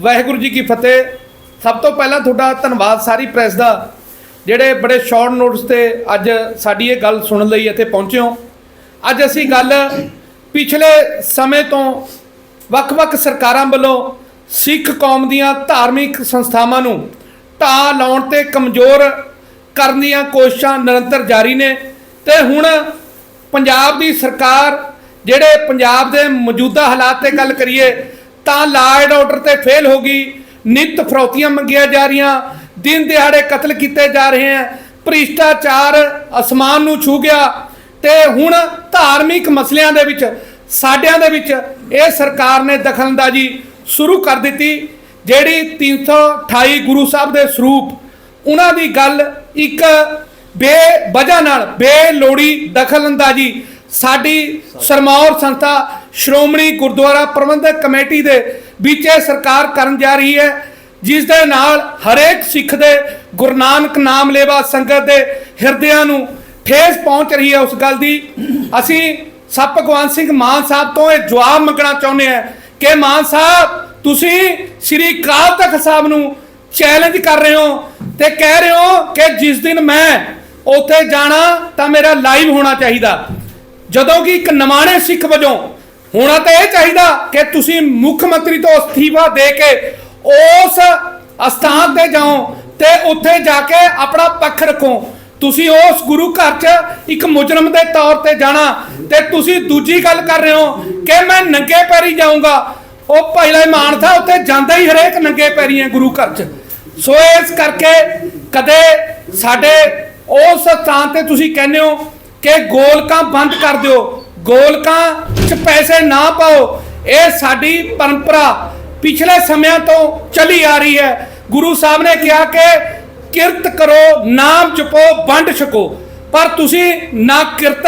ਵਾਹਿਗੁਰੂ ਜੀ ਕੀ ਫਤਿਹ। ਸਭ ਤੋਂ ਪਹਿਲਾਂ ਤੁਹਾਡਾ ਧੰਨਵਾਦ ਸਾਰੀ ਪ੍ਰੈਸ ਦਾ, ਜਿਹੜੇ ਬੜੇ ਸ਼ਾਰਟ ਨੋਟਸ ਤੇ ਅੱਜ ਸਾਡੀ ਇਹ ਗੱਲ ਸੁਣਨ ਲਈ ਇੱਥੇ ਪਹੁੰਚੇ ਹੋ। ਅੱਜ ਅਸੀਂ ਗੱਲ ਪਿਛਲੇ ਸਮੇਂ ਤੋਂ ਵੱਖ-ਵੱਖ ਸਰਕਾਰਾਂ ਵੱਲੋਂ ਸਿੱਖ ਕੌਮ ਦੀਆਂ ਧਾਰਮਿਕ ਸੰਸਥਾਵਾਂ ਨੂੰ ਢਾਹ ਲਾਉਣ ਤੇ ਕਮਜ਼ੋਰ ਕਰਨ ਦੀਆਂ ਕੋਸ਼ਿਸ਼ਾਂ ਨਿਰੰਤਰ ਜਾਰੀ ਨੇ ਤੇ ਹੁਣ ਪੰਜਾਬ ਦੀ ਸਰਕਾਰ, ਜਿਹੜੇ ਪੰਜਾਬ ਦੇ ਮੌਜੂਦਾ ਹਾਲਾਤ ਤੇ ਗੱਲ ਕਰੀਏ ਤਾਂ ਲਾ ਐਂਡ ਆਰਡਰ ਤੇ ਫੇਲ ਹੋ ਗਈ। ਨਿਤ ਫਰੌਤੀਆਂ ਮੰਗੀਆਂ ਜਾ ਰਹੀਆਂ। ਦਿਨ ਦਿਹਾੜੇ ਕਤਲ ਕੀਤੇ ਜਾ ਰਹੇ ਹਨ ਭ੍ਰਿਸ਼ਟਾਚਾਰ ਅਸਮਾਨ ਨੂੰ ਛੂ ਗਿਆ। ਤੇ ਹੁਣ ਧਾਰਮਿਕ ਮਸਲਿਆਂ ਦੇ ਵਿੱਚ, ਸਾਡਿਆਂ ਦੇ ਵਿੱਚ ਇਹ ਸਰਕਾਰ ਨੇ ਦਖਲਅੰਦਾਜ਼ੀ ਸ਼ੁਰੂ ਕਰ ਦਿੱਤੀ, ਜਿਹੜੀ 328 ਗੁਰੂ ਸਾਹਿਬ ਦੇ ਸਰੂਪ। ਉਹਨਾਂ ਦੀ ਗੱਲ ਇੱਕ ਬੇਵਜ੍ਹਾ ਨਾਲ, ਬੇਲੋੜੀ ਦਖਲਅੰਦਾਜ਼ੀ ਸਾਡੀ ਸਰਮੌਰ ਸੰਸਥਾ ਸ਼੍ਰੋਮਣੀ ਗੁਰਦੁਆਰਾ ਪ੍ਰਬੰਧਕ ਕਮੇਟੀ ਦੇ ਵਿੱਚ ਇਹ ਸਰਕਾਰ ਕਰਨ ਜਾ ਰਹੀ ਹੈ, ਜਿਸ ਦੇ ਨਾਲ ਹਰੇਕ ਸਿੱਖ ਦੇ ਗੁਰੂ ਨਾਨਕ ਨਾਮ ਲੇਵਾ ਸੰਗਤ ਦੇ ਹਿਰਦਿਆਂ ਨੂੰ ਠੇਸ ਪਹੁੰਚ ਰਹੀ ਹੈ ਉਸ ਗੱਲ ਦੀ। ਅਸੀਂ ਸਭ ਭਗਵਾਨ ਸਿੰਘ ਮਾਨ ਸਾਹਿਬ ਤੋਂ ਇਹ ਜਵਾਬ ਮੰਗਣਾ ਚਾਹੁੰਦੇ ਹਾਂ ਕਿ ਮਾਨ ਸਾਹਿਬ, ਤੁਸੀਂ ਸ੍ਰੀ ਅਕਾਲ ਤਖਤ ਸਾਹਿਬ ਨੂੰ ਚੈਲੰਜ ਕਰ ਰਹੇ ਹੋ ਤੇ ਕਹਿ ਰਹੇ ਹੋ ਕਿ ਜਿਸ ਦਿਨ ਮੈਂ ਉੱਥੇ ਜਾਣਾ ਤਾਂ ਮੇਰਾ ਲਾਈਵ ਹੋਣਾ ਚਾਹੀਦਾ। ਜਦੋਂ ਕਿ ਇੱਕ ਨਵਾਣੇ ਸਿੱਖ ਵਜੋਂ ਹੋਣਾ ਤਾਂ ਇਹ ਚਾਹੀਦਾ ਕਿ ਤੁਸੀਂ ਮੁੱਖ ਮੰਤਰੀ ਤੋਂ ਅਸਤੀਫਾ ਦੇ ਕੇ ਉਸ ਅਸਥਾਨ ਤੇ ਜਾਓ ਤੇ ਉੱਥੇ ਜਾ ਕੇ ਆਪਣਾ ਪੱਖ ਰੱਖੋ। ਤੁਸੀਂ ਉਸ ਗੁਰੂ ਘਰ 'ਚ ਇੱਕ ਮੁਜਰਮ ਦੇ ਤੌਰ ਤੇ ਜਾਣਾ ਤੇ ਤੁਸੀਂ ਦੂਜੀ ਗੱਲ ਕਰ ਰਹੇ ਹੋ ਕਿ ਮੈਂ ਨੰਗੇ ਪੈਰੀ ਜਾਊਂਗਾ। ਉਹ ਪਹਿਲਾ ਇਮਾਨ ਥਾ ਉੱਥੇ ਜਾਂਦਾ ਹੀ ਹਰੇਕ ਨੰਗੇ ਪੈਰੀ ਹੈ ਗੁਰੂ ਘਰ 'ਚ। ਸੋ ਇਸ ਕਰਕੇ ਕਦੇ ਸਾਡੇ ਉਸ ਸਥਾਨ ਤੇ ਤੁਸੀਂ ਕਹਿੰਦੇ ਹੋ ਕਿ ਗੋਲਕਾਂ ਬੰਦ ਕਰ ਦਿਓ। ਗੋਲਕਾਂ 'ਚ ਪੈਸੇ ਨਾ ਪਾਓ। ਇਹ ਸਾਡੀ ਪਰੰਪਰਾ ਪਿਛਲੇ ਸਮਿਆਂ ਤੋਂ ਚਲੀ ਆ ਰਹੀ ਹੈ। ਗੁਰੂ ਸਾਹਿਬ ਨੇ ਕਿਹਾ ਕਿ ਕਿਰਤ ਕਰੋ, ਨਾਮ ਜਪੋ, ਵੰਡ ਛਕੋ। ਪਰ ਤੁਸੀਂ ਨਾ ਕਿਰਤ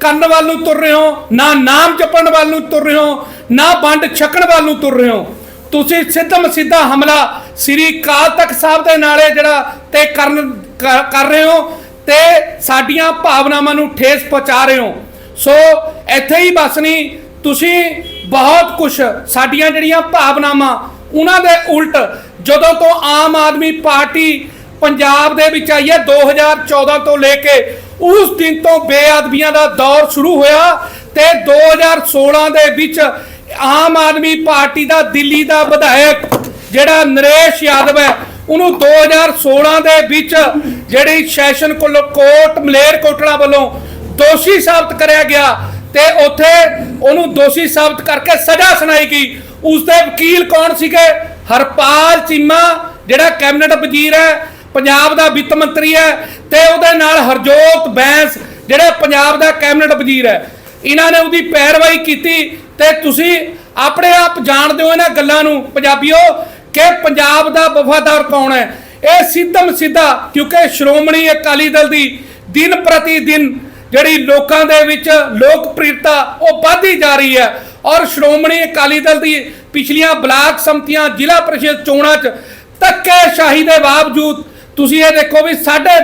ਕਰਨ ਵੱਲ ਨੂੰ ਤੁਰ ਰਹੇ ਹੋ, ਨਾ ਨਾਮ ਜਪਣ ਵੱਲ ਨੂੰ ਤੁਰ ਰਹੇ ਹੋ, ਨਾ ਵੰਡ ਛਕਣ ਵੱਲ ਨੂੰ ਤੁਰ ਰਹੇ ਹੋ। ਤੁਸੀਂ ਸਿੱਧਮ ਸਿੱਧਾ ਹਮਲਾ ਸ੍ਰੀ ਅਕਾਲ ਤਖਤ ਸਾਹਿਬ ਦੇ ਨਾਲੇ ਜਿਹੜਾ ਤੇ ਕਰਨ ਕਰ ਕਰ ਰਹੇ ਹੋ ਤੇ ਸਾਡੀਆਂ ਭਾਵਨਾਵਾਂ ਨੂੰ ਠੇਸ ਪਹੁੰਚਾ ਰਹੇ ਹੋ। ਸੋ ਇੱਥੇ ਹੀ ਬਸ ਨਹੀਂ ਤੁਸੀਂ ਬਹੁਤ ਕੁਝ ਸਾਡੀਆਂ ਜਿਹੜੀਆਂ ਭਾਵਨਾਵਾਂ, ਉਹਨਾਂ ਦੇ ਉਲਟ ਜਦੋਂ ਤੋਂ ਆਮ ਆਦਮੀ ਪਾਰਟੀ ਪੰਜਾਬ ਦੇ ਵਿੱਚ ਆਈ ਹੈ 2014 ਤੋਂ ਲੈ ਕੇ ਉਸ ਦਿਨ ਤੋਂ ਬੇਅਦਬੀਆਂ ਦਾ ਦੌਰ ਸ਼ੁਰੂ ਹੋਇਆ ਤੇ 2016 ਦੇ ਵਿੱਚ ਆਮ ਆਦਮੀ ਪਾਰਟੀ ਦਾ ਦਿੱਲੀ ਦਾ ਵਿਧਾਇਕ ਜਿਹੜਾ ਨਰੇਸ਼ ਯਾਦਵ ਹੈ, ਉਹਨੂੰ 2016 ਦੇ ਵਿੱਚ ਜਿਹੜੀ ਸੈਸ਼ਨ ਕੋਲ- ਕੋਰਟ ਮਲੇਰ ਕੋਟਲਾ ਵੱਲੋਂ ਦੋਸ਼ੀ ਸਾਬਤ ਕਰਿਆ ਗਿਆ ਤੇ ਉੱਥੇ ਉਹਨੂੰ ਦੋਸ਼ੀ ਸਾਬਤ ਕਰਕੇ ਸਜ਼ਾ ਸੁਣਾਈ ਗਈ। ਉਸ ਦੇ ਵਕੀਲ ਕੌਣ ਸੀਗੇ? ਹਰਪਾਲ ਚੀਮਾ, ਜਿਹੜਾ ਕੈਬਨਿਟ ਵਜ਼ੀਰ ਹੈ, ਪੰਜਾਬ ਦਾ ਵਿੱਤ ਮੰਤਰੀ ਹੈ ਤੇ ਉਹਦੇ ਨਾਲ ਹਰਜੋਤ ਬੈਂਸ, ਜਿਹੜੇ ਪੰਜਾਬ ਦਾ ਕੈਬਨਿਟ ਵਜ਼ੀਰ ਹੈ। ਇਹਨਾਂ ਨੇ ਉਹਦੀ ਪੈਰਵਾਈ ਕੀਤੀ ਤੇ ਤੁਸੀਂ ਆਪਣੇ ਆਪ ਜਾਣਦੇ ਹੋ ਇਹਨਾਂ ਗੱਲਾਂ ਨੂੰ, ਪੰਜਾਬੀਓ, ਕਿ ਪੰਜਾਬ ਦਾ ਵਫਾਦਾਰ ਕੌਣ ਹੈ? ਇਹ ਸਿੱਧਮ ਸਿੱਧਾ, ਕਿਉਂਕਿ ਸ਼੍ਰੋਮਣੀ ਅਕਾਲੀ ਦਲ ਦੀ ਦਿਨ ਪ੍ਰਤੀ ਦਿਨ ਜਿਹੜੀ ਲੋਕਾਂ ਦੇ ਵਿੱਚ ਲੋਕਪ੍ਰਿਯਤਾ ਉਹ ਵੱਧਦੀ ਜਾ ਰਹੀ ਹੈ। ਔਰ ਸ਼੍ਰੋਮਣੀ ਅਕਾਲੀ ਦਲ ਦੀ ਪਿਛਲੀਆਂ ਬਲਾਕ ਸੰਮਤੀਆਂ ਜ਼ਿਲ੍ਹਾ ਪ੍ਰੀਸ਼ਦ ਚੋਣਾਂ 'ਚ ਧੱਕੇਸ਼ਾਹੀ ਦੇ ਬਾਵਜੂਦ ਤੁਸੀਂ ਇਹ ਦੇਖੋ ਵੀ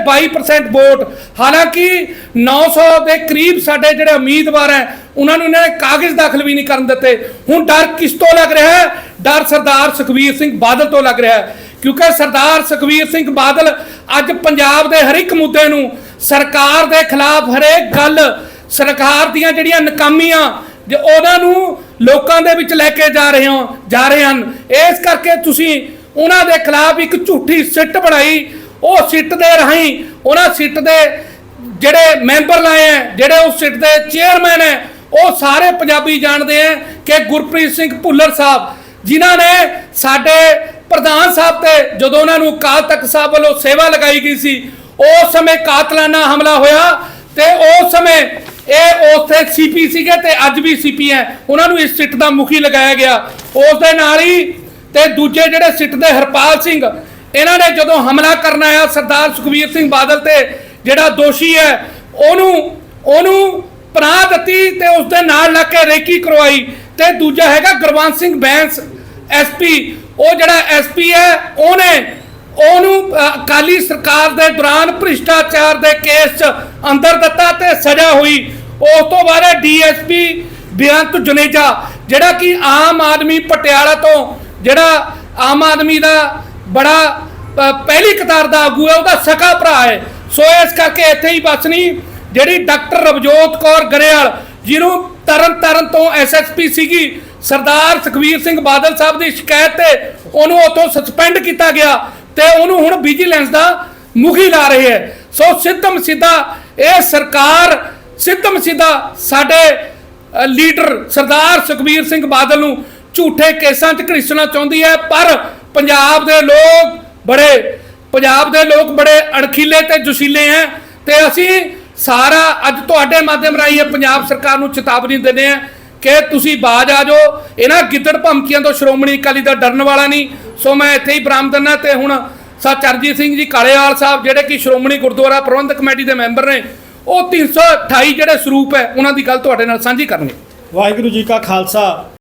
22% ਵੋਟ, ਹਾਲਾਂਕਿ 900 ਦੇ ਕਰੀਬ ਸਾਡੇ ਜਿਹੜੇ ਉਮੀਦਵਾਰ ਹੈ, ਉਹਨਾਂ ਨੂੰ ਇਹਨਾਂ ਨੇ ਕਾਗਜ਼ ਦਾਖਲ ਵੀ ਨਹੀਂ ਕਰਨ ਦਿੱਤੇ। ਹੁਣ ਡਰ ਕਿਸ ਤੋਂ ਲੱਗ ਰਿਹਾ ਹੈ? ਡਰ ਸਰਦਾਰ ਸੁਖਬੀਰ ਸਿੰਘ ਬਾਦਲ ਤੋਂ ਲੱਗ ਰਿਹਾ ਹੈ। ਕਿਉਂਕਿ ਸਰਦਾਰ ਸੁਖਬੀਰ ਸਿੰਘ ਬਾਦਲ ਅੱਜ ਪੰਜਾਬ ਦੇ ਹਰ ਇੱਕ ਮੁੱਦੇ ਨੂੰ ਸਰਕਾਰ ਦੇ ਖਿਲਾਫ ਹਰੇਕ ਗੱਲ ਸਰਕਾਰ ਦੀਆਂ ਜਿਹੜੀਆਂ ਨਕਾਮੀਆਂ ਜੇ ਉਹਨਾਂ ਨੂੰ ਲੋਕਾਂ ਦੇ ਵਿੱਚ ਲੈ ਕੇ ਜਾ ਰਹੇ ਹੋ ਜਾ ਰਹੇ ਹਨ। ਇਸ ਕਰਕੇ ਤੁਸੀਂ ਉਹਨਾਂ ਦੇ ਖਿਲਾਫ ਇੱਕ ਝੂਠੀ ਸਿੱਟ ਬਣਾਈ। ਉਹ ਸਿੱਟ ਦੇ ਰਾਹੀਂ ਉਹਨਾਂ ਸਿੱਟ ਦੇ ਜਿਹੜੇ ਮੈਂਬਰ ਲਾਏ ਹੈ, ਜਿਹੜੇ ਉਸ ਸਿੱਟ ਦੇ ਚੇਅਰਮੈਨ ਹੈ, ਉਹ ਸਾਰੇ ਪੰਜਾਬੀ ਜਾਣਦੇ ਹੈ ਕਿ ਗੁਰਪ੍ਰੀਤ ਸਿੰਘ ਭੁੱਲਰ ਸਾਹਿਬ, ਜਿਨ੍ਹਾਂ ਨੇ ਸਾਡੇ ਪ੍ਰਧਾਨ ਸਾਹਿਬ ਤੇ ਜਦੋਂ ਉਹਨਾਂ ਨੂੰ ਅਕਾਲ ਤਖਤ ਸਾਹਿਬ ਵੱਲੋਂ ਸੇਵਾ ਲਗਾਈ ਗਈ ਸੀ ਉਸ ਸਮੇਂ ਕਾਤਲਾਨਾ ਹਮਲਾ ਹੋਇਆ ਤੇ ਉਸ ਸਮੇਂ ਇਹ ਉੱਥੇ ਸੀਪੀ ਸੀਗੇ ਤੇ ਅੱਜ ਵੀ ਸੀਪੀ ਹੈ। ਉਹਨਾਂ ਨੂੰ ਇਸ ਸਿੱਟ ਦਾ ਮੁਖੀ ਲਗਾਇਆ ਗਿਆ। ਉਸ ਦੇ ਨਾਲ ਹੀ ਤੇ ਦੂਜੇ ਜਿਹੜੇ ਸਿੱਟ ਦੇ ਹਰਪਾਲ ਸਿੰਘ, ਇਹਨਾਂ ਨੇ ਜਦੋਂ ਹਮਲਾ ਕਰਨ ਆਇਆ ਸਰਦਾਰ ਸੁਖਬੀਰ ਸਿੰਘ ਬਾਦਲ ਤੇ, ਜਿਹੜਾ ਦੋਸ਼ੀ ਹੈ, ਉਹਨੂੰ ਉਹਨੂੰ ਪਨਾਹ ਦਿੱਤੀ ਤੇ ਉਸ ਦੇ ਨਾਲ ਲੱਗ ਕੇ ਰੇਕੀ ਕਰਵਾਈ। ਤੇ ਦੂਜਾ ਹੈਗਾ ਗੁਰਵੰਤ ਸਿੰਘ ਬੈਂਸ ਐਸਪੀ ਉਹ ਜਿਹੜਾ ਐਸਪੀ ਹੈ, ਉਹਨੇ ਉਹਨੂੰ ਅਕਾਲੀ ਸਰਕਾਰ ਦੇ ਦੌਰਾਨ ਭ੍ਰਿਸ਼ਟਾਚਾਰ ਦੇ ਕੇਸ 'ਚ ਅੰਦਰ ਦਿੱਤਾ ਤੇ ਸਜ਼ਾ ਹੋਈ। ਉਸ ਤੋਂ ਬਾਅਦ ਡੀਐਸਪੀ ਬੇਅੰਤ ਜੁਨੇਜਾ, ਜਿਹੜਾ ਕਿ ਆਮ ਆਦਮੀ ਪਟਿਆਲਾ ਤੋਂ, ਜਿਹੜਾ ਆਮ ਆਦਮੀ ਦਾ ਬੜਾ ਪਹਿਲੀ ਕਤਾਰ ਦਾ ਆਗੂ ਹੈ, ਉਹਦਾ ਸਕਾ ਭਰਾ ਹੈ। ਸੋ ਇਸ ਕਰਕੇ ਇੱਥੇ ਹੀ ਬਸ ਨਹੀਂ, ਜਿਹੜੀ ਡਾਕਟਰ ਰਵਜੋਤ ਕੌਰ ਗਰੇਵਾਲ, ਜਿਹਨੂੰ ਤਰਨ ਤਾਰਨ ਤੋਂ ਐਸਐਸਪੀ ਸੀਗੀ, ਸਰਦਾਰ ਸੁਖਵੀਰ ਸਿੰਘ ਬਾਦਲ ਸਾਹਿਬ ਦੀ ਸ਼ਿਕਾਇਤ ਤੇ ਉਹਨੂੰ ਉੱਥੋਂ ਸਸਪੈਂਡ ਕੀਤਾ ਗਿਆ। ਤੇ ਉਹਨੂੰ ਹੁਣ ਵਿਜੀਲੈਂਸ ਦਾ ਮੁਖੀ ਲਾ ਰਹੇ ਹੈ। ਸੋ ਸਿੱਧਮ ਸਿੱਧਾ ਇਹ ਸਰਕਾਰ, ਸਿੱਧਮ ਸਿੱਧਾ ਸਾਡੇ ਲੀਡਰ ਸਰਦਾਰ ਸੁਖਬੀਰ ਸਿੰਘ ਬਾਦਲ ਨੂੰ ਝੂਠੇ ਕੇਸਾਂ 'ਚ ਘੜੀਸਣਾ ਚਾਹੁੰਦੀ ਹੈ, ਪਰ ਪੰਜਾਬ ਦੇ ਲੋਕ ਬੜੇ, ਪੰਜਾਬ ਦੇ ਲੋਕ ਬੜੇ ਅਣਖੀਲੇ ਤੇ ਜੁਸ਼ੀਲੇ ਹੈ ਤੇ ਅਸੀਂ ਸਾਰਾ ਅੱਜ ਤੁਹਾਡੇ ਮਾਧਿਅਮ ਰਾਹੀਂ ਇਹ ਪੰਜਾਬ ਸਰਕਾਰ ਨੂੰ ਚੇਤਾਵਨੀ ਦਿੰਦੇ ਆ ਕਿ ਤੁਸੀਂ ਬਾਜ ਆ ਜਾਓ। ਇਹਨਾਂ ਗਿੱਦੜ ਭਮਕੀਆਂ ਤੋਂ ਸ਼੍ਰੋਮਣੀ ਅਕਾਲੀ ਦਾ ਡਰਨ ਵਾਲਾ ਨਹੀਂ। ਸੋ ਮੈਂ ਇੱਥੇ ਹੀ ਬਰਾਮਦਨਾ ਤੇ ਹੁਣ ਸਾ ਚਰਜੀਤ ਸਿੰਘ ਜੀ ਕਾਲੇਵਾਲ ਸਾਹਿਬ, ਜਿਹੜੇ ਕਿ ਸ਼੍ਰੋਮਣੀ ਗੁਰਦੁਆਰਾ ਪ੍ਰਬੰਧਕ ਕਮੇਟੀ ਦੇ ਮੈਂਬਰ ਨੇ, ਉਹ 328 ਜਿਹੜੇ ਸਰੂਪ ਹੈ, ਉਹਨਾਂ ਦੀ ਗੱਲ ਤੁਹਾਡੇ ਨਾਲ ਸਾਂਝੀ ਕਰਨਗੇ। ਵਾਹਿਗੁਰੂ ਜੀ ਕਾ ਖਾਲਸਾ।